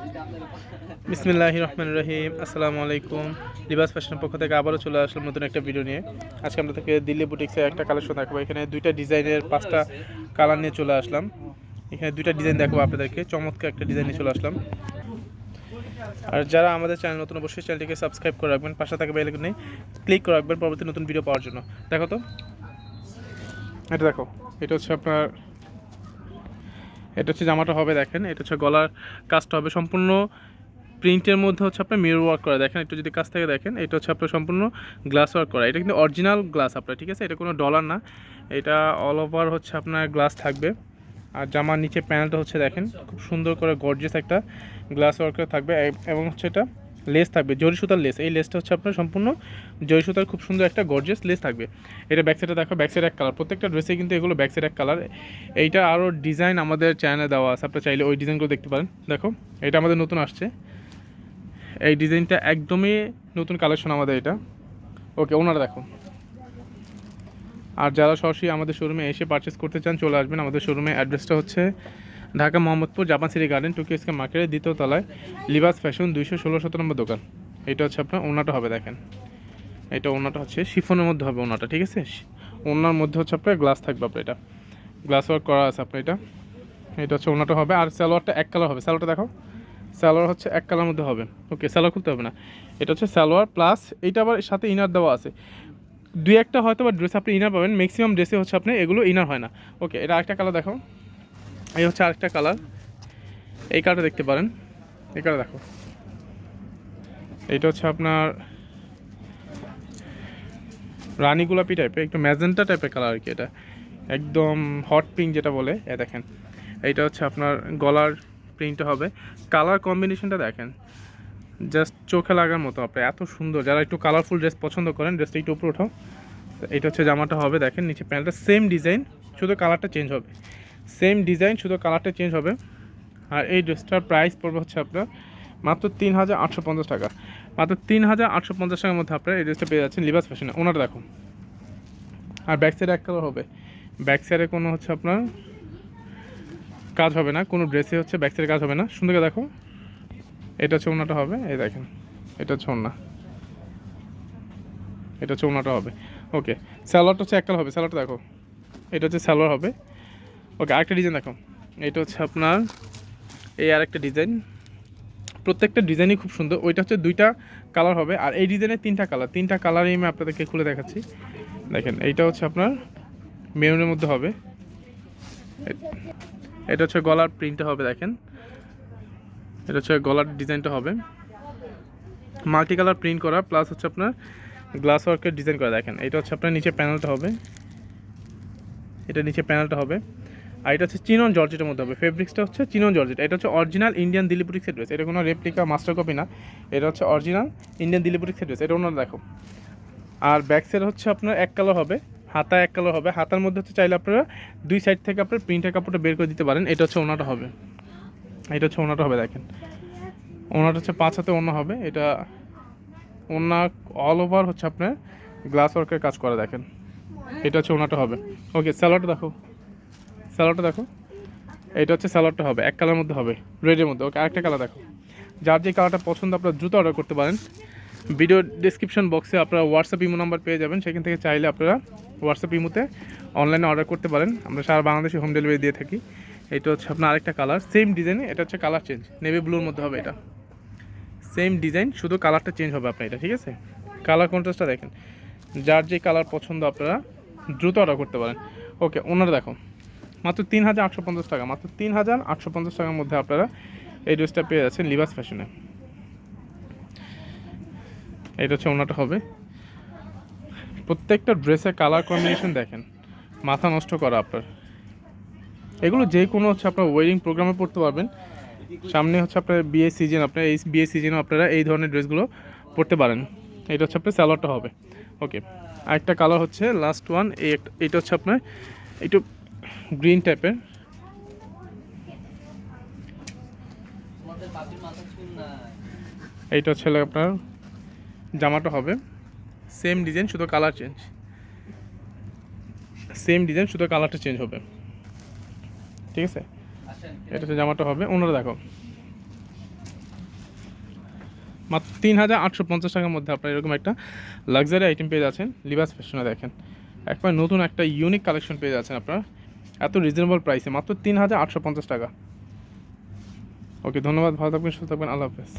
বিসমিল্লাহ রহমান রহিম আসসালামু আলাইকুম লিবাস ফ্যাশনের পক্ষ থেকে আবারও চলে আসলাম নতুন একটা ভিডিও নিয়ে। আজকে আমরা থেকে দিল্লি বুটিক্সের একটা কালেকশন দেখাবো। এখানে দুইটা ডিজাইনের পাঁচটা কালার নিয়ে চলে আসলাম। এখানে দুইটা ডিজাইন দেখাবো আপনাদেরকে। চমৎকার একটা ডিজাইন নিয়ে চলে আসলাম। আর যারা আমাদের চ্যানেল নতুন, অবশ্যই চ্যানেলটিকে সাবস্ক্রাইব করে রাখবেন। পাশে থাকা বেল আইকনে ক্লিক করে রাখবেন পরবর্তী নতুন ভিডিও পাওয়ার জন্য। দেখো তো? এটা দেখো। এটা হচ্ছে আপনার এটা হচ্ছে জামাটা হবে, দেখেন। এটা হচ্ছে গলার কাজটা হবে সম্পূর্ণ প্রিন্টের মধ্যে হচ্ছে আপনার মিরর ওয়ার্ক করা। দেখেন, একটু যদি কাছ থেকে দেখেন, এটা হচ্ছে আপনার সম্পূর্ণ গ্লাস ওয়ার্ক করা। এটা কিন্তু অরিজিনাল গ্লাস আপনার, ঠিক আছে? এটা কোনো ডলার না। এটা অল ওভার হচ্ছে আপনার গ্লাস থাকবে। আর জামার নিচে প্যানেলটা হচ্ছে দেখেন, খুব সুন্দর করে গর্জেস একটা গ্লাস ওয়ার্কের থাকবে। এবং হচ্ছে এটা লেস থাকবে, জরি সুতার লেস। এই লেসটা হচ্ছে আপনার সম্পূর্ণ জরি সুতার খুব সুন্দর একটা গর্জেস লেস থাকবে। এটা ব্যাক সাইডে দেখো ব্যাক সাইড এক কালার প্রত্যেকটা ড্রেসে কিন্তু এগুলো ব্যাক সাইড এক কালার এইটা আরও ডিজাইন আমাদের চ্যানেলে দেওয়া আছে। আপনারা চাইলে ওই ডিজাইনগুলো দেখতে পারেন। দেখো, এটা আমাদের নতুন আসছে। এই ডিজাইনটা একদমই নতুন কালেকশন আমাদের এটা। ওকে, ওনারা দেখো। আর যারা সরাসরি আমাদের শোরুমে এসে পারচেস করতে চান, চলে আসবেন। আমাদের শোরুমে অ্যাড্রেসটা হচ্ছে Dhaka Mohammadpur Japan City Garden টুকি এসকে মার্কেটের দ্বিতীয় তলায় লিবাস ফ্যাশন দুইশো ষোলো শত নম্বর দোকান। এটা হচ্ছে আপনার ওনাটা হবে, দেখেন। এটা ওনাটা হচ্ছে, শিফনের মধ্যে হবে ওনাটা ঠিক আছে? ওনার মধ্যে হচ্ছে আপনার গ্লাস থাকবে আপনার এটা। গ্লাস ওয়ার্ক করা আছে আপনার এটা। এটা হচ্ছে ওনাটা হবে, আর সালোয়ারটা এক কালার হবে। সালোয়ারটা দেখো, সালোয়ার হচ্ছে এক কালার মধ্যে হবে। ওকে, সালোয়ার খুলতে হবে না। এটা হচ্ছে সালোয়ার, প্লাস এইটা আবার সাথে ইনার দেওয়া আছে। দুই একটা হয়তো বা ড্রেস আপনি ইনার পাবেন, ম্যাক্সিমাম ড্রেসে হচ্ছে আপনি এগুলো ইনার হয় না। ওকে, এটা একটা কালার দেখো এই হচ্ছে আরেকটা কালার এই কালারটা দেখতে পারেন। এই কালার দেখো। এইটা হচ্ছে আপনার রানী গোলাপি টাইপের একটু ম্যাজেন্টা টাইপের কালার আর কি এটা। একদম হট পিঙ্ক যেটা বলে এ দেখেন। এইটা হচ্ছে আপনার গলার প্রিন্টটা হবে। কালার কম্বিনেশনটা দেখেন। জাস্ট চোখে লাগার মতো আপনি এত সুন্দর। যারা একটু কালারফুল ড্রেস পছন্দ করেন ড্রেসটা একটু উপরে ওঠাও। এটা হচ্ছে জামাটা হবে, দেখেন, নিচে প্যান্টটা সেম ডিজাইন শুধু কালারটা চেঞ্জ হবে। সেম ডিজাইন, শুধু কালারটা চেঞ্জ হবে। আর এই ড্রেসটার প্রাইস পড়বে হচ্ছে আপনার মাত্র তিন হাজার আটশো পঞ্চাশ টাকা। মাত্র তিন হাজার আটশো পঞ্চাশ টাকার মধ্যে আপনার এই ড্রেসটা পেয়ে যাচ্ছেন লিবাস ফ্যাশনে ওনার দেখুন। আর ব্যাক সাইডে এক কালার হবে। ব্যাক সাইডে কোনো হচ্ছে আপনার কাজ হবে না। কোনো ড্রেসে হচ্ছে ব্যাক সাইডে কাজ হবে না। সুন্দর দেখো। এটা হচ্ছে ওনাটা হবে। এই দেখেন। এটা হচ্ছে ওনা। এটা হচ্ছে ওনাটা হবে। ওকে স্যালোয়ারটা হচ্ছে এক কালার হবে। স্যালোয়ারটা দেখো। এটা হচ্ছে স্যালোয়ার হবে। ওকে আরেকটা ডিজাইন দেখো। এটা হচ্ছে আপনার এই আরেকটা ডিজাইন প্রত্যেকটা ডিজাইনই খুব সুন্দর। ওইটা হচ্ছে দুইটা কালার হবে। আর এই ডিজাইনে তিনটা কালার তিনটা কালারই আমি আপনাদেরকে খুলে দেখাচ্ছি। দেখেন, এইটা হচ্ছে আপনার মেরুনের মধ্যে হবে। এটা হচ্ছে গলার প্রিন্টটা হবে, দেখেন। এটা হচ্ছে গলার ডিজাইনটা হবে। মাল্টি কালার প্রিন্ট করা প্লাস হচ্ছে আপনার গ্লাস ওয়ার্কের ডিজাইন করা, দেখেন। এটা হচ্ছে আপনার নিচে প্যানেলটা হবে। এটা নিচে প্যানেলটা হবে। আর এটা হচ্ছে চিনন জর্জেটের মধ্যে হবে। ফেব্রিক্সটা হচ্ছে চিনন জর্জেট। এটা হচ্ছে অরিজিনাল ইন্ডিয়ান দিল্লি বুটিক্সের ড্রেস এটা কোনো রেপ্লিকা মাস্টার কপি না। এটা হচ্ছে অরিজিনাল ইন্ডিয়ান দিল্লি বুটিক্সের ড্রেস এটা ওনারা দেখো। আর ব্যাক সাইড হচ্ছে আপনার এক কালার হবে। হাতা এক কালার হবে। হাতার মধ্যে হচ্ছে চাইলে আপনারা দুই সাইড থেকে আপনার প্রিন্টের কাপড়টা বের করে দিতে পারেন। এটা হচ্ছে ওনাটা হবে। এটা হচ্ছে ওনাটা হবে, দেখেন। ওনাটা হচ্ছে পাঁচ হাতে ওনা হবে। এটা ওনা অল ওভার হচ্ছে আপনার গ্লাস ওয়ার্কের কাজ করা, দেখেন। এটা হচ্ছে ওনাটা হবে। ওকে স্যালাডটা দেখো। স্যালাডটা দেখো। এটা হচ্ছে স্যালাডটা হবে, এক কালার মধ্যে হবে রেডের মধ্যে। ওকে, আরেকটা কালার দেখো। যার যে কালারটা পছন্দ, আপনারা দ্রুত অর্ডার করতে পারেন। ভিডিও ডিসক্রিপশন বক্সে আপনারা হোয়াটসঅ্যাপ ইমো নাম্বার পেয়ে যাবেন। সেখান থেকে চাইলে আপনারা হোয়াটসঅ্যাপ ইমোতে অনলাইনে অর্ডার করতে পারেন। আমরা সারা বাংলাদেশে হোম ডেলিভারি দিয়ে থাকি। এটা হচ্ছে আপনার আরেকটা কালার সেম ডিজাইনে এটা হচ্ছে কালার চেঞ্জ নেভি ব্লুর মধ্যে হবে এটা। সেম ডিজাইন শুধু কালারটা চেঞ্জ হবে আপনার এটা, ঠিক আছে? কালার কন্ট্রাস্টটা দেখেন। যার যে কালার পছন্দ, আপনারা দ্রুত অর্ডার করতে পারেন। ওকে ওনারা দেখো। মাত্র তিন হাজার আটশো পঞ্চাশ টাকা, মাত্র তিন হাজার আটশো পঞ্চাশ টাকার মধ্যে আপনারা এই ড্রেসটা পেয়ে যাচ্ছেন লিবাস ফ্যাশনে এটা হচ্ছে ওনাটা হবে। প্রত্যেকটা ড্রেসের কালার কম্বিনেশন দেখেন, মাথা নষ্ট করা আপনার। এগুলো যে কোনো হচ্ছে আপনার ওয়েডিং প্রোগ্রামে পড়তে পারবেন। সামনে হচ্ছে আপনার বিয়ে সিজন আপনার এই বিয়ে সিজনে আপনারা এই ধরনের ড্রেসগুলো পরতে পারেন। এটা হচ্ছে আপনার স্যালোয়ারটা হবে। ওকে আরেকটা কালার হচ্ছে লাস্ট ওয়ান এই এটা হচ্ছে আপনার একটু গ্রিন টাইপের। এইটা হচ্ছে আপনার, জামাটা হবে। সেম ডিজাইন শুধু কালার চেঞ্জ সেম ডিজাইন শুধু কালারটা চেঞ্জ হবে। ঠিক আছে? এটা হচ্ছে জামাটা হবে। ওনারা দেখো। মাত্র তিন হাজার আটশো পঞ্চাশ টাকার মধ্যে আপনার এরকম একটা লাক্সারি আইটেম পেয়ে যাচ্ছেন। লিবাস ফ্যাশনে দেখেন। একবার নতুন একটা ইউনিক কালেকশন পেয়ে যাচ্ছেন আপনারা। এত রিজনেবল প্রাইসে মাত্র তিন হাজার আটশো পঞ্চাশ টাকা। ওকে ধন্যবাদ, ভালো থাকবেন, সুস্থ থাকবেন, আল্লাহ হাফেজ।